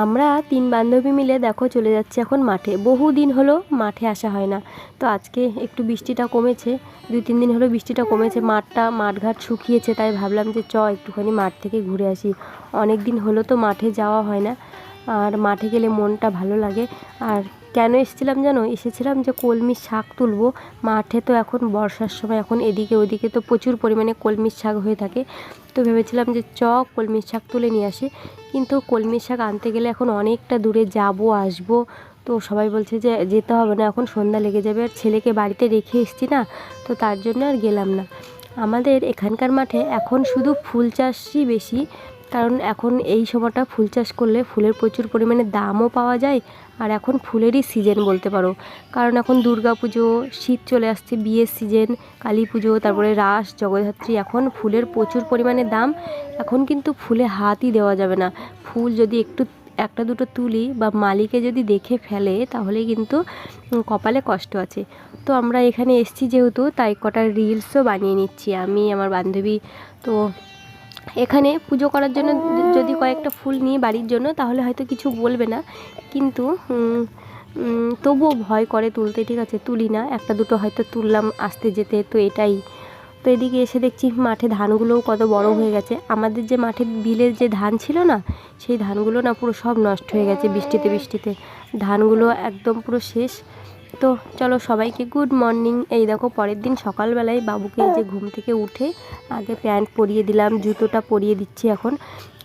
আমরা তিন বান্ধবী মিলে দেখো চলে যাচ্ছি এখন মাঠে। বহু দিন হলো মাঠে আসা হয় না। তো আজকে একটু বৃষ্টিটা কমেছে, দুই, তিন দিন হলো বৃষ্টিটা কমেছে, মাঠটা, মাঠঘাট শুকিয়েছে, তাই ভাবলাম যে চ, একটুখানি মাঠ থেকে ঘুরে আসি। অনেক দিন হলো তো মাঠে যাওয়া হয় না। আর মাঠে গেলে মনটা ভালো লাগে। আর কেন এসেছিলাম জানো? এসেছিলাম যে কলমির শাক তুলবো। মাঠে তো এখন বর্ষার সময়, এখন এদিকে ওদিকে তো প্রচুর পরিমাণে কলমির শাক হয়ে থাকে। তো ভেবেছিলাম যে চ কলমির শাক তুলে নিয়ে আসি। কিন্তু কলমি শাক আনতে গেলে এখন অনেকটা দূরে যাব, আসব। তো সবাই বলছে যে যেতে হবে না, এখন সন্ধ্যা লেগে যাবে। আর ছেলেকে বাড়িতে রেখে এসছি না, তো তার জন্য আর গেলাম না। আমাদের এখানকার মাঠে এখন শুধু ফুল চাষই বেশি কারণ এখন এই সময়টা ফুল চাষ করলে ফুলের প্রচুর পরিমাণে দামও পাওয়া যায় আর এখন ফুলেরই সিজন বলতে পারো। কারণ এখন দুর্গা পুজো শীত চলে আসছে, বিয়ের সিজন কালী পুজো, তারপরে রাস, জগদ্ধাত্রী, এখন ফুলের প্রচুর পরিমাণে দাম। এখন কিন্তু ফুলে হাতই দেওয়া যাবে না। ফুল যদি একটু, একটা দুটো তুলি বা মালিকে যদি দেখে ফেলে, তাহলে কিন্তু কপালে কষ্ট আছে। তো আমরা এখানে এসছি যেহেতু, তাই কটা রিলসও বানিয়ে নিচ্ছি। আমি, আমার বান্ধবী, তো এখানে পুজো করার জন্য যদি কয়েকটা ফুল নিই বাড়ির জন্য, তাহলে হয়তো কিছু বলবে না। কিন্তু তবুও ভয় করে তুলতে, ঠিক আছে, তুলি না। একটা দুটো হয়তো তুললাম, আসতে যেতে, তো এটাই। তো এদিকে এসে দেখছি মাঠে ধানগুলোও কত বড় হয়ে গেছে। আমাদের যে মাঠে বিলের যে ধান ছিল না, সেই ধানগুলো না পুরো সব নষ্ট হয়ে গেছে বৃষ্টিতে বৃষ্টিতে। ধানগুলো একদম পুরো শেষ। তো চলো সবাইকে গুড মর্নিং এই দেখো, পরের দিন সকালবেলায় বাবুকে এই যে ঘুম থেকে উঠে আগে প্যান্ট পরিয়ে দিলাম, জুতোটা পরিয়ে দিচ্ছি এখন।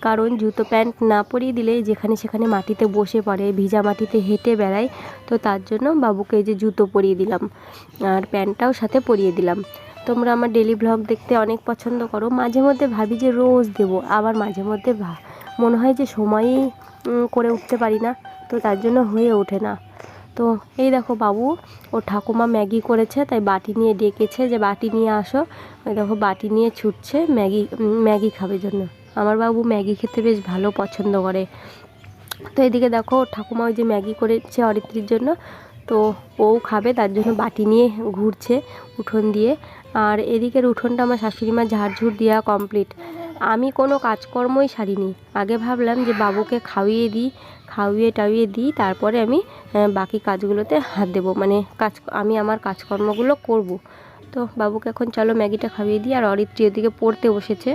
কারণ জুতো প্যান্ট না পরিয়ে দিলে যেখানে সেখানে মাটিতে বসে পড়ে, ভিজা মাটিতে হেঁটে বেড়ায়। তো তার জন্য বাবুকে এই যে জুতো পরিয়ে দিলাম আর প্যান্টটাও সাথে পরিয়ে দিলাম। তোমরা আমার ডেলি ভ্লগ দেখতে অনেক পছন্দ করো। মাঝে মধ্যে ভাবি যে রোজ দেব, আবার মাঝে মধ্যে মনে হয় যে সময়ই করে উঠতে পারি না। তো তার জন্য হয়ে ওঠে না। তো এই দেখো বাবু ও ঠাকুমা ম্যাগি করেছে, তাই বাটি নিয়ে ডেকেছে যে বাটি নিয়ে আসো। ওই দেখো বাটি নিয়ে ছুটছে, ম্যাগি ম্যাগি খাবে জন্য। আমার বাবু ম্যাগি খেতে বেশ ভালো পছন্দ করে। তো এদিকে দেখো, ঠাকুমা ওই যে ম্যাগি করেছে অরিত্রির জন্য, তো ও খাবে, তার জন্য বাটি নিয়ে ঘুরছে উঠোন দিয়ে। আর এদিকের উঠোনটা আমার শাশুড়ি মা ঝাড়ঝুড় দেওয়া কমপ্লিট। আমি কোনো কাজকর্মই সারিনি। আগে ভাবলাম যে বাবুকে খাইয়ে দিই খাইয়ে টাইয়ে দিই, তারপরে আমি বাকি কাজগুলোতে হাত দেবো। মানে কাজ, আমি আমার কাজকর্মগুলো করব। তো বাবুকে এখন চলো ম্যাগিটা খাইয়ে দিই, আর অরিত্রি ওদিকে পড়তে বসেছে।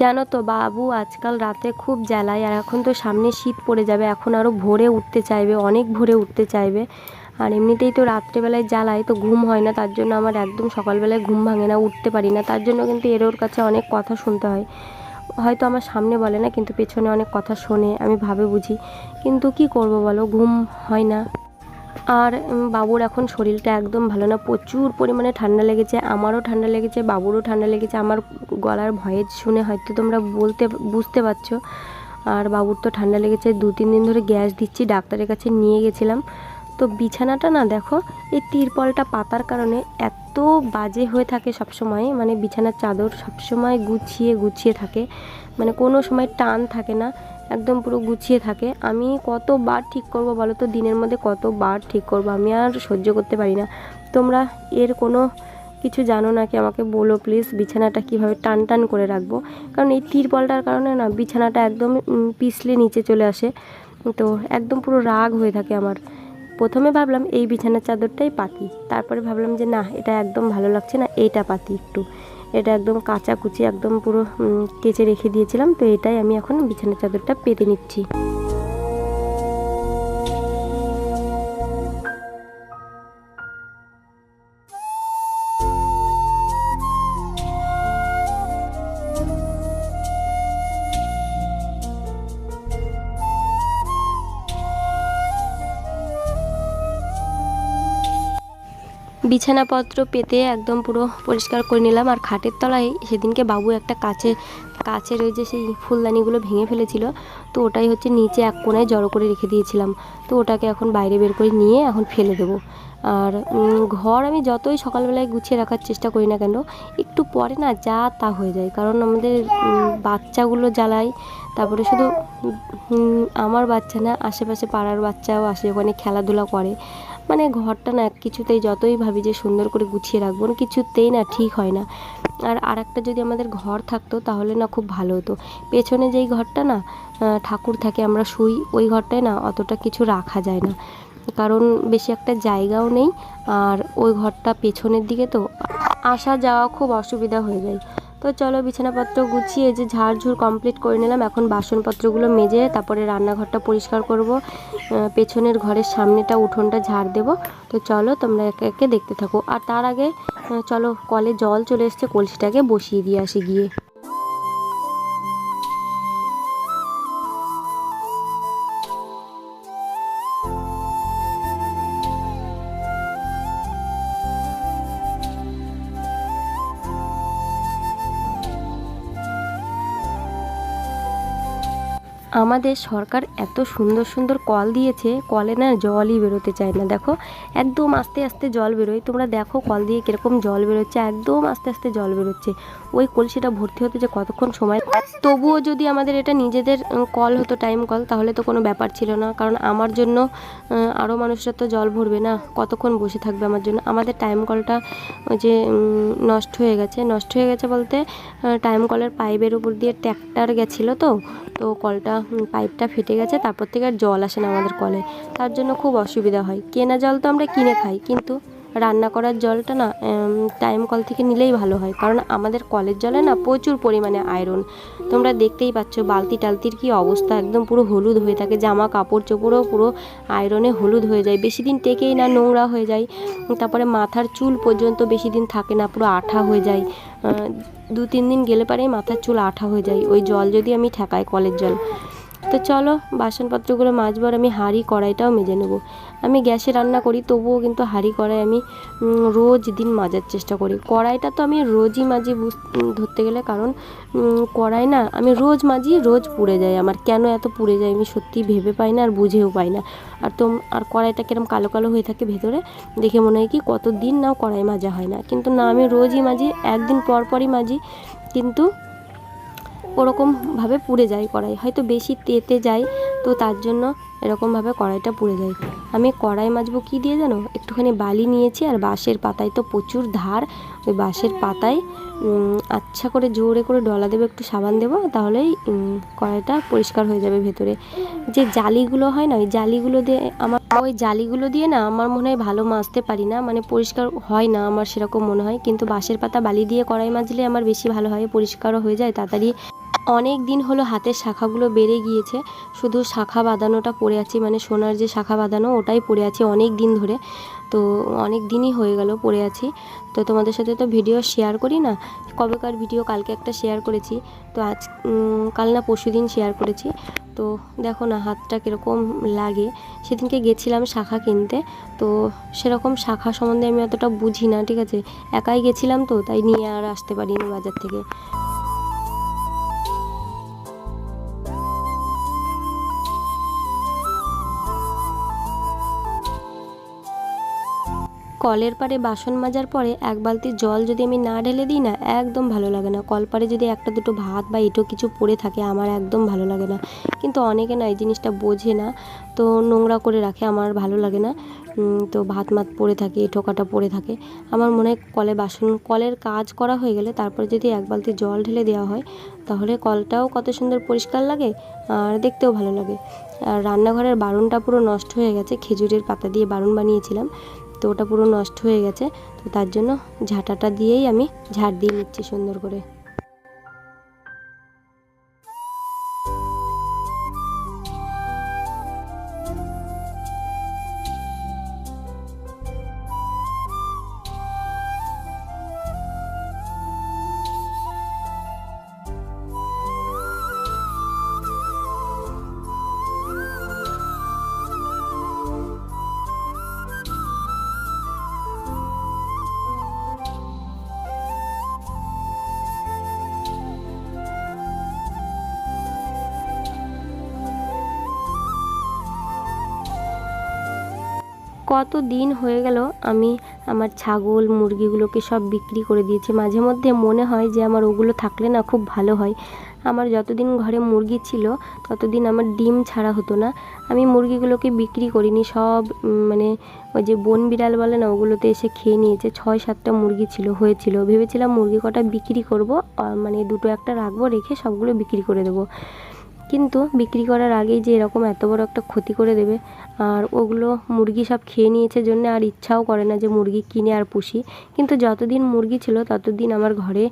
জানো তো বাবু, আজকাল রাতে খুব জ্বালায়, আর এখন তো সামনে শীত পড়ে যাবে, এখন আরও ভোরে উঠতে চাইবে, অনেক ভোরে উঠতে চাইবে। আর এমনিতেই তো রাত্রেবেলায় জ্বালায়, তো ঘুম হয় না, তার জন্য আমার একদম সকালবেলায় ঘুম ভাঙে না, উঠতে পারি না, তার জন্য কিন্তু এর ওর কাছে অনেক কথা শুনতে হয়। হয়তো আমার সামনে বলে না, কিন্তু পেছনে অনেক কথা শোনে, আমি ভাবে বুঝি। কিন্তু কি করব বলো, ঘুম হয় না। আর বাবুর এখন শরীরটা একদম ভালো না, প্রচুর পরিমাণে ঠান্ডা লেগেছে, আমারও ঠান্ডা লেগেছে, বাবুরও ঠান্ডা লেগেছে, আমার গলার ভয়েস শুনে হয়তো তোমরা বলতে, বুঝতে পারছ। আর বাবুর তো ঠান্ডা লেগেছে দু তিন দিন ধরে গ্যাস দিচ্ছি, ডাক্তারের কাছে নিয়ে গেছিলাম। তো বিছানাটা না দেখো, এই তিরপলটা পাতার কারণে এত বাজে হয়ে থাকে সবসময় মানে বিছানার চাদর সবসময় গুছিয়ে গুছিয়ে থাকে মানে কোনো সময় টান থাকে না, একদম পুরো গুছিয়ে থাকে। আমি কতবার ঠিক করব বলো তো? দিনের মধ্যে কতবার ঠিক করব? আমি আর সহ্য করতে পারি না। তোমরা এর কোনো কিছু জানো নাকি আমাকে বলো প্লিজ বিছানাটা কীভাবে টান টান করে রাখব? কারণ এই তিরপলটার কারণে না বিছানাটা একদম পিছলে নিচে চলে আসে। তো একদম পুরো রাগ হয়ে থাকে আমার। প্রথমে ভাবলাম এই বিছানার চাদরটাই পাতি। তারপরে ভাবলাম যে না, এটা একদম ভালো লাগছে না, এইটা পাতি একটু। এটা একদম কাঁচা কুচি, একদম পুরো কেচে রেখে দিয়েছিলাম, তো এটাই আমি এখন বিছানার চাদরটা পেতে নিচ্ছি। বিছানাপত্র পেতে একদম পুরো পরিষ্কার করে নিলাম। আর খাটের তলায় সেদিনকে বাবু একটা কাছে কাচের ওই যে সেই ফুলদানিগুলো ভেঙে ফেলেছিল। তো ওটাই হচ্ছে নিচে এক কোণায় জড়ো করে রেখে দিয়েছিলাম। তো ওটাকে এখন বাইরে বের করে নিয়ে এখন ফেলে দেবো। আর ঘর আমি যতই সকালবেলায় গুছিয়ে রাখার চেষ্টা করি না কেন, একটু পরে না যা তা হয়ে যায়। কারণ আমাদের বাচ্চাগুলো জ্বালায়। তারপরে শুধু আমার বাচ্চা না, আশেপাশে পাড়ার বাচ্চাও আসে, ওখানে খেলাধুলা করে। মানে ঘরটা না কিছুতেই যতই ভাবি যে সুন্দর করে গুছিয়ে রাখব না কিছুতেই না ঠিক হয় না। আর আর একটা যদি আমাদের ঘর থাকতো, তাহলে না খুব ভালো হতো। পেছনে যেই ঘরটা না ঠাকুর থাকে, আমরা শুই, ওই ঘরটায় না অতটা কিছু রাখা যায় না। কারণ বেশি একটা জায়গাও নেই, আর ওই ঘরটা পেছনের দিকে তো আসা যাওয়া খুব অসুবিধা হয়ে যায়। তো চলো বিছানাপত্র গুছিয়ে যে ঝাড়ঝুড় কমপ্লিট করে নিলাম। এখন বাসনপত্রগুলো মেজে তারপরে রান্নাঘরটা পরিষ্কার করব। পেছনের ঘরের সামনেটা উঠোনটা ঝাড় দেব। তো চলো তোমরা একে একে দেখতে থাকো। আর তার আগে চলো কলে জল চলে এসছে, কলসিটাকে বসিয়ে দিয়ে আসি গিয়ে। আমাদের সরকার এত সুন্দর সুন্দর কল দিয়েছে, কলে না জলই বেরোতে চায় না। দেখো, একদম আস্তে আস্তে জল বেরোয়। তোমরা দেখো কল দিয়ে কীরকম জল বেরোচ্ছে, একদম আস্তে আস্তে জল বেরোচ্ছে। ওই কলসিটা ভর্তি হতে যে কতক্ষণ সময় তবুও যদি আমাদের এটা নিজেদের কল হতো টাইম কল তাহলে তো কোনো ব্যাপার ছিল না। কারণ আমার জন্য আরও মানুষরা তো জল ভরবে না। কতক্ষণ বসে থাকবে আমার জন্য? আমাদের টাইম কলটা ওই যে নষ্ট হয়ে গেছে। নষ্ট হয়ে গেছে বলতে টাইম কলের পাইপের উপর দিয়ে ট্র্যাক্টার গেছিল তো তো কলটা পাইপটা ফেটে গেছে। তারপর থেকে আর জল আসে না আমাদের কলে তার জন্য খুব অসুবিধা হয়। কেনা জল তো আমরা কিনে খাই, কিন্তু রান্না করার জলটা না টাইম কল থেকে নিলেই ভালো হয়। কারণ আমাদের কলের জলে না প্রচুর পরিমাণে আয়রন তোমরা দেখতেই পাচ্ছ বালতি টালতির কি অবস্থা, একদম পুরো হলুদ হয়ে থাকে, জামা কাপড় চোপড়ও পুরো আয়রনে হলুদ হয়ে যায়। বেশি দিন টেকেই না, নোংরা হয়ে যায়। তারপরে মাথার চুল পর্যন্ত বেশি দিন থাকে না, পুরো আঠা হয়ে যায়। দু তিন দিন গেলে পরেই মাথার চুল আঠা হয়ে যায়। ওই জল যদি আমি ঠেকাই কলের জল। তো চলো, বাসনপত্রগুলো মাজবার আমি হাঁড়ি কড়াইটাও মেজে নেব। আমি গ্যাসে রান্না করি, তবুও কিন্তু হাঁড়ি কড়াই আমি রোজ দিন মাজার চেষ্টা করি। কড়াইটা তো আমি রোজই মাজি ধরতে গেলে কারণ কড়াই না, আমি রোজ মাজি, রোজ পুড়ে যায়। আমার কেন এত পুড়ে যায় আমি সত্যি ভেবে পাই না আর বুঝেও পাই না। আর তো আর কড়াইটা কিরম কালো কালো হয়ে থাকে ভেতরে, দেখে মনে হয় কি কত দিন নাও কড়াই মাজা হয় না। কিন্তু না, আমি রোজই মাজি, একদিন পর পরই মাজি, কিন্তু ওরকমভাবে পুড়ে যায় কড়াই। হয়তো বেশি তেতে যায়, তো তার জন্য এরকমভাবে কড়াইটা পুড়ে যায়। আমি কড়াই মাজবো কী দিয়ে জানো? একটুখানি বালি নিয়েছি আর বাঁশের পাতায় তো প্রচুর ধার। ওই বাঁশের পাতায় আচ্ছা করে জোরে করে ডলা দেবো, একটু সাবান দেবো, তাহলেই কড়াইটা পরিষ্কার হয়ে যাবে ভেতরে। যে জালিগুলো হয় না, ওই জালিগুলো দিয়ে আমার, ওই জালিগুলো দিয়ে না আমার মনে হয় ভালো মাজতে পারি না। মানে পরিষ্কার হয় না আমার সেরকম মনে হয়। কিন্তু বাঁশের পাতা বালি দিয়ে কড়াই মাজলে আমার বেশি ভালো হয়, পরিষ্কারও হয়ে যায়, তাড়াতাড়ি অনেক দিন হলো হাতের শাখাগুলো বেড়ে গিয়েছে। শুধু শাখা বাঁধানোটা পড়ে আছি মানে সোনার যে শাখা বাঁধানো ওটাই পড়ে আছে অনেক দিন ধরে। তো অনেক দিনই হয়ে গেল পড়ে আছি। তো তোমাদের সাথে তো ভিডিও শেয়ার করি না, কবেকার ভিডিও কালকে একটা শেয়ার করেছি। তো আজ কাল না পরশু দিন শেয়ার করেছি। তো দেখো না হাতটা কীরকম লাগে। সেদিনকে গেছিলাম শাখা কিনতে, তো সেরকম শাখা সম্বন্ধে আমি অতটা বুঝি না, ঠিক আছে? একাই গেছিলাম তো, তাই নিয়ে আর আসতে পারিনি বাজার থেকে। কলের পাড়ে বাসন মাজার পরে এক বালতি জল যদি আমি না ঢেলে দিই না, একদম ভালো লাগে না। কল পাড়ে যদি একটা দুটো ভাত বা এঁটো কিছু পড়ে থাকে, আমার একদম ভালো লাগে না। কিন্তু অনেকে না এই জিনিসটা বোঝে না, তো নোংরা করে রাখে, আমার ভালো লাগে না। তো ভাত মাত পড়ে থাকে, এঁটো কাটা পড়ে থাকে। আমার মনে হয় কলে বাসন, কলের কাজ করা হয়ে গেলে তারপরে যদি এক বালতি জল ঢেলে দেওয়া হয়, তাহলে কলটাও কত সুন্দর পরিষ্কার লাগে আর দেখতেও ভালো লাগে। আর রান্নাঘরের বারুনটা পুরো নষ্ট হয়ে গেছে, খেজুরের পাতা দিয়ে বারুন বানিয়েছিলাম। তো ওটা পুরো নষ্ট হয়ে গেছে, তো তার জন্য ঝাঁটাটা দিয়েই আমি ঝাড় দিয়ে নিচ্ছি সুন্দর করে। কত দিন হয়ে গেল আমি আমার ছাগল, মুরগিগুলোকে সব বিক্রি করে দিয়েছি। মাঝে মধ্যে মনে হয় যে আমার ওগুলো থাকলে না খুব ভালো হয়। আমার যতদিন ঘরে মুরগি ছিল, ততদিন আমার ডিম ছাড়া হতো না। আমি মুরগিগুলোকে বিক্রি করিনি, সব মানে ওই যে বন বিড়াল বলে না, ওগুলোতে এসে খেয়ে নিয়েছে। ছয়, সাতটা মুরগি ছিল, হয়েছিল। ভেবেছিলাম মুরগি কটা বিক্রি করব মানে দুটো একটা রাখব, রেখে সবগুলো বিক্রি করে দেবো। কিন্তু বিক্রি করার আগেই যে এরকম এত বড় একটা ক্ষতি করে দেবে, আর ওগুলো মুরগি সব খেয়ে নিয়েছে জন্য আর ইচ্ছাও করে না যে মুরগি কিনে আর পুষি। কিন্তু যতদিন মুরগি ছিল ততদিন আমার ঘরে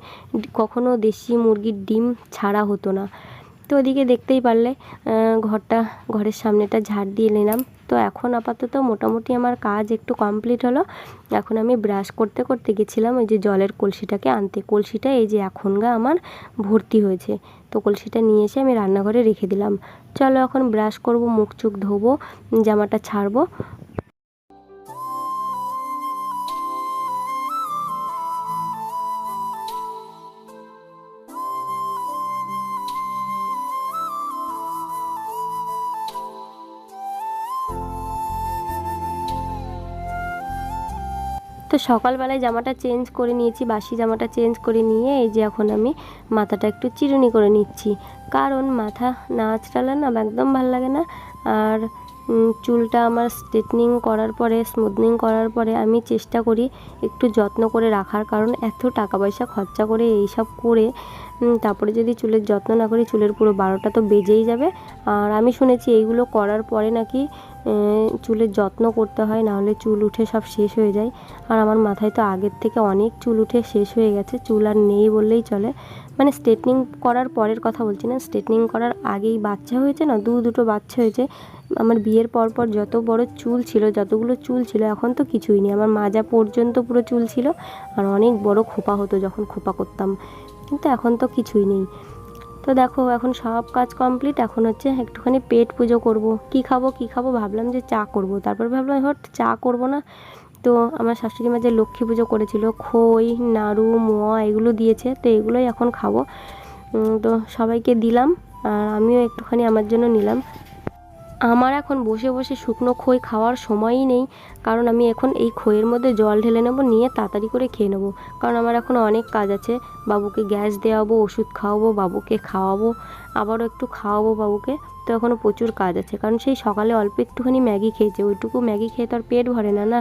কখনো দেশি মুরগির ডিম ছাড়া হতো না। তো ওদিকে দেখতেই পারলে ঘরটা, ঘরের সামনেটা ঝাড় দিয়ে নিলাম। তো এখন আপাতত মোটামুটি আমার কাজ একটু কমপ্লিট হলো। এখন আমি ব্রাশ করতে করতে গেছিলাম ওই যে জলের কলসিটাকে আনতে। কলসিটা এই যে এখনগা আমার ভর্তি হয়েছে। তো কলসিটা নিয়ে এসে আমি রান্নাঘরে রেখে দিলাম। চলো এখন ব্রাশ করব, মুখ চুখ ধোবো, জামাটা ছাড়বো। তো সকালবেলায় জামাটা চেঞ্জ করে নিয়েছি, বাসি জামাটা চেঞ্জ করে নিয়ে এই যে এখন আমি মাথাটা একটু চিরুনি করে নিচ্ছি। কারণ মাথা না আঁচড়ালে না একদম ভালো লাগে না। আর চুলটা আমার স্ট্রেটনিং করার পরে স্মুথনিং করার পরে আমি চেষ্টা করি একটু যত্ন করে রাখার। কারণ এত টাকা পয়সা খরচা করে এইসব করে তারপরে যদি চুলের যত্ন না করি, চুলের পুরো বারোটা তো বেজেই যাবে। আর আমি শুনেছি এইগুলো করার পরে নাকি চুলের যত্ন করতে হয়, নাহলে চুল উঠে সব শেষ হয়ে যায়। আর আমার মাথায় তো আগের থেকে অনেক চুল উঠে শেষ হয়ে গেছে, চুল আর নেই বললেই চলে। মানে স্ট্রেটনিং করার পরের কথা বলছি না, স্ট্রেটনিং করার আগেই বাচ্চা হয়েছে না, দু দুটো বাচ্চা হয়েছে। আমার বিয়ের পর পর যত বড় চুল ছিল, যতগুলো চুল ছিল, এখন তো কিছুই নেই। আমার মাজা পর্যন্ত পুরো চুল ছিল, আর অনেক বড় খোপা হতো যখন খোপা করতাম। কিন্তু এখন তো কিছুই নেই। তো দেখো, এখন সব কাজ কমপ্লিট এখন হচ্ছে একটুখানি পেট পুজো করব। কি খাব কি খাব? ভাবলাম যে চা করব। তারপর ভাবলাম, হট, চা করব না। তো আমার শাশুড়ি মা যে লক্ষ্মী পুজো করেছিল, খই, নাড়ু, মোয়া, এগুলো দিয়েছে, তো এগুলোই এখন খাব। তো সবাইকে দিলাম, আর আমিও একটুখানি আমার জন্য নিলাম। আমার এখন বসে বসে শুকনো খই খাওয়ার সময়ই নেই, কারণ আমি এখন এই খইয়ের মধ্যে জল ঢেলে নেব, নিয়ে তাড়াতাড়ি করে খেয়ে নেব। কারণ আমার এখন অনেক কাজ আছে, বাবুকে গ্যাস দেওয়াবো, ওষুধ খাওয়াবো, বাবুকে খাওয়াবো, আবারও একটু খাওয়াবো বাবুকে। তো এখনও প্রচুর কাজ আছে, কারণ সেই সকালে অল্প একটুখানি ম্যাগি খেয়েছে, ওইটুকু ম্যাগি খেয়ে তো আর পেট ভরে না না।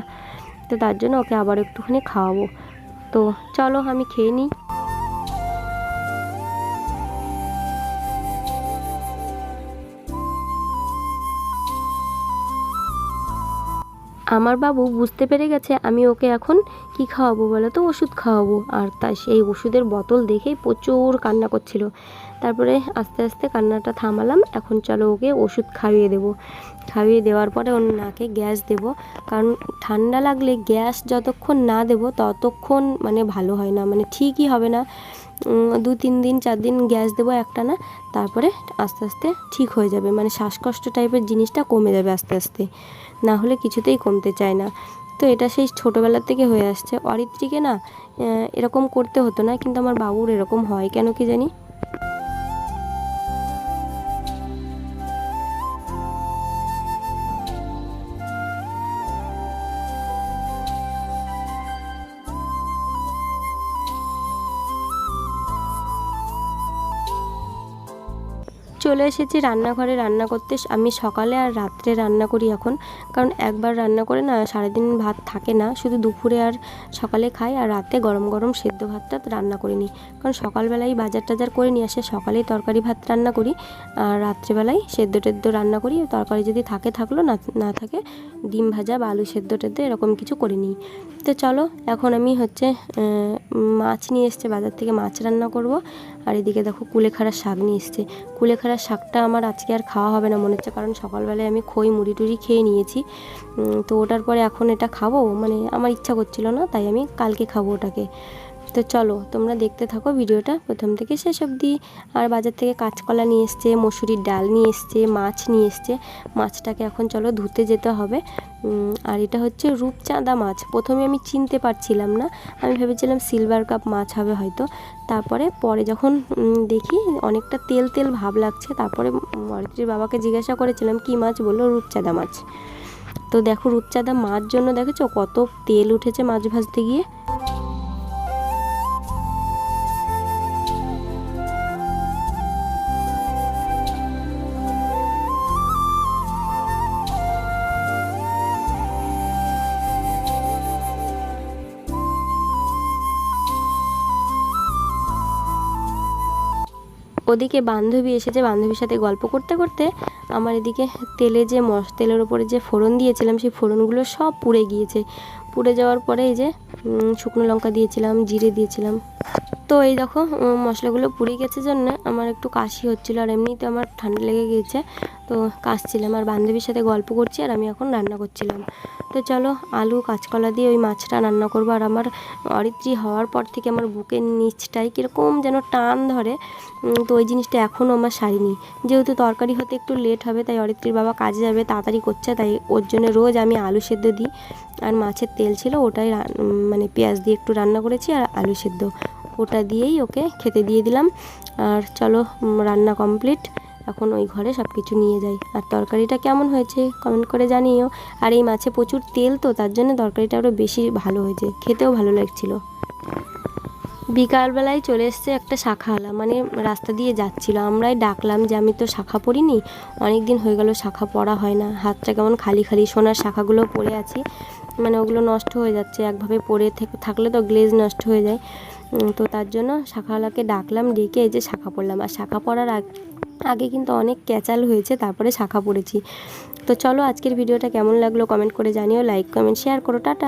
তো তার জন্য ওকে আবার একটুখানি খাওয়াবো। তো চলো আমি খেয়ে নিই। আমার বাবু বুঝতে পেরে গেছে আমি ওকে এখন কি খাওয়াবো বলো তো? ওষুধ খাওয়াবো। আর তাই সেই ওষুধের বোতল দেখেই প্রচুর কান্না করছিল। তারপরে আস্তে আস্তে কান্নাটা থামালাম। এখন চলো ওকে ওষুধ খাইয়ে দেবো। খাইয়ে দেওয়ার পরে ওর নাকে গ্যাস দেব। কারণ ঠান্ডা লাগলে গ্যাস যতক্ষণ না দেবো ততক্ষণ মানে ভালো হয় না। মানে ঠিকই হবে না। দু তিন দিন, চার দিন গ্যাস দেবো একটা না। তারপরে আস্তে আস্তে ঠিক হয়ে যাবে। মানে শ্বাসকষ্ট টাইপের জিনিসটা কমে যাবে আস্তে আস্তে। না হলে কিছুতেই কমতে চায় না। তো এটা সেই ছোটোবেলার থেকে হয়ে আসছে। অরিত্রিকে না এরকম করতে হতো না, কিন্তু আমার বাবুর এরকম হয়। কেন কি জানি? চলে এসেছি রান্নাঘরে রান্না করতে। আমি সকালে আর রাত্রে রান্না করি এখন। কারণ একবার রান্না করে না সারাদিন ভাত থাকে না। শুধু দুপুরে আর সকালে খাই আর রাতে গরম গরম সেদ্ধ ভাতটা রান্না করে নিই। কারণ সকালবেলায় বাজার টাজার করে নিয়ে আসে, সকালেই তরকারি ভাত রান্না করি। আর রাত্রেবেলায় সেদ্ধ টেদ্ধ রান্না করি। তরকারি যদি থাকে থাকল, না না থাকে ডিম ভাজা বা আলু সেদ্ধ টেদ্ধ এরকম কিছু করে নিই। তো চলো, এখন আমি হচ্ছে মাছ নিয়ে এসছে, বাজার থেকে মাছ রান্না করব। আর এদিকে দেখো কুলেখাড়ার শাক নিয়ে এসছে। কুলেখাড়ার শাকটা আমার আজকে আর খাওয়া হবে না মনে হচ্ছে, কারণ সকালবেলায় আমি খই মুড়ি টুড়ি খেয়ে নিয়েছি। তো ওটার পরে এখন এটা খাব মানে আমার ইচ্ছা করছিল না, তাই আমি কালকে খাব ওটাকে। তো চলো, তোমরা দেখতে থাকো ভিডিওটা, প্রথম থেকে শেষ অবধি। আর বাজার থেকে কাঁচকলা নিয়ে এসছে, মসুরির ডাল নিয়ে এসছে, মাছ নিয়ে এসছে। মাছটাকে এখন চলো ধুতে যেতে হবে। আর এটা হচ্ছে রূপচাঁদা মাছ। প্রথমে আমি চিনতে পারছিলাম না। আমি ভেবেছিলাম সিলভার কাপ মাছ হবে হয়তো। তারপরে, পরে যখন দেখি অনেকটা তেল তেল ভাব লাগছে, তারপরে অরিত্রীর বাবাকে জিজ্ঞাসা করেছিলাম, কী মাছ? বলল, রূপচাঁদা মাছ। তো দেখো, রূপচাঁদা মাছ জন্য দেখেছ কত তেল উঠেছে মাছ ভাজতে গিয়ে? ওদিকে বান্ধবী এসেছে বান্ধবীর সাথে গল্প করতে করতে আমার এদিকে তেলে যে মশ, তেলের ওপরে যে ফোড়ন দিয়েছিলাম, সেই ফোড়নগুলো সব পুড়ে গিয়েছে। পুড়ে যাওয়ার পরে এই যে শুকনো লঙ্কা দিয়েছিলাম, জিরে দিয়েছিলাম। তো এই দেখো মশলাগুলো পুড়ে গেছে জন্য আমার একটু কাশি হচ্ছিল আর এমনিতে আমার ঠান্ডা লেগে গিয়েছে। তো কাশছিলাম আর বান্ধবীর সাথে গল্প করছি আর আমি এখন রান্না করছিলাম। তো চলো। আলু, কাঁচকলা দিয়ে ওই মাছটা রান্না করব। আর আমার অরিত্রী হওয়ার পর থেকে আমার বুকের নিচটাই কীরকম যেন টান ধরে। তো ওই জিনিসটা এখনও আমার সারিনি। যেহেতু তরকারি হতে একটু লেট হবে, তাই অরিত্রীর বাবা কাজে যাবে, তাড়াতাড়ি করছে, তাই ওর জন্য রোজ আমি আলু সেদ্ধ দিই। আর মাছের তেল ছিল, ওটাই মানে পেঁয়াজ দিয়ে একটু রান্না করেছি আর আলু সেদ্ধ। ওটা দিয়েই ওকে খেতে দিয়ে দিলাম। আর চলো রান্না কমপ্লিট এখন ওই ঘরে সব কিছু নিয়ে যাই। আর তরকারিটা কেমন হয়েছে কমেন্ট করে জানিও। আর এই মাছে প্রচুর তেল তো, তার জন্য তরকারিটা আরও বেশি ভালো হয়েছে। খেতেও ভালো লাগছিল। বিকালবেলায় চলে এসছে একটা শাখাওয়ালা মানে রাস্তা দিয়ে যাচ্ছিল। আমরাই ডাকলাম যে, আমি তো শাখা পরিনি অনেক দিন হয়ে গেল শাখা পড়া হয় না। হাতটা কেমন খালি খালি, সোনার শাখাগুলো পড়ে আছি। মানে ওগুলো নষ্ট হয়ে যাচ্ছে, একভাবে পড়ে থেকে- থাকলে তো গ্লেজ নষ্ট হয়ে যায়। তো তার জন্য শাখাওয়ালাকে ডাকলাম, ডেকে এই যে শাখা পড়লাম। আর শাখা আগ- আগে কিন্তু অনেক ক্যাচাল হয়েছে, তারপরে শাখা পড়েছি। তো চলো আজকের ভিডিওটা কেমন লাগল কমেন্ট করে জানিও, লাইক, কমেন্ট, শেয়ার করো, টাটা।